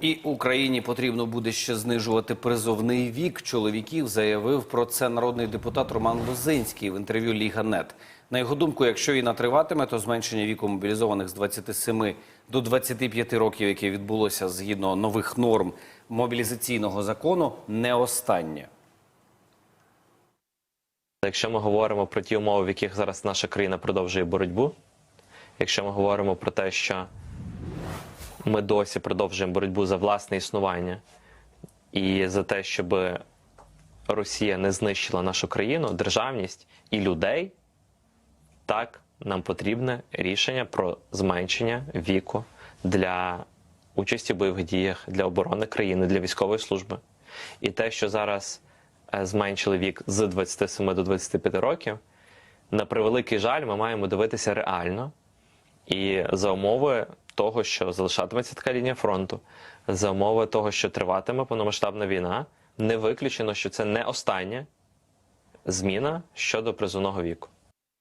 і Україні потрібно буде ще знижувати призовний вік чоловіків, заявив про це народний депутат Роман Лозинський в інтерв'ю Ліга Нет. На його думку, якщо війна триватиме, то зменшення віку мобілізованих з 27 до 25 років, яке відбулося згідно нових норм мобілізаційного закону, не останнє. Якщо ми говоримо про ті умови, в яких зараз наша країна продовжує боротьбу, якщо ми говоримо про те, що ми досі продовжуємо боротьбу за власне існування і за те, щоб Росія не знищила нашу країну, державність і людей, так нам потрібне рішення про зменшення віку для участі в бойових діях, для оборони країни, для військової служби. І те, що зараз е, зменшили вік з 27 до 25 років, на превеликий жаль, ми маємо дивитися реально і за умови того, що залишатиметься така лінія фронту, за умови того, що триватиме повномасштабна війна, не виключено, що це не остання зміна щодо призовного віку.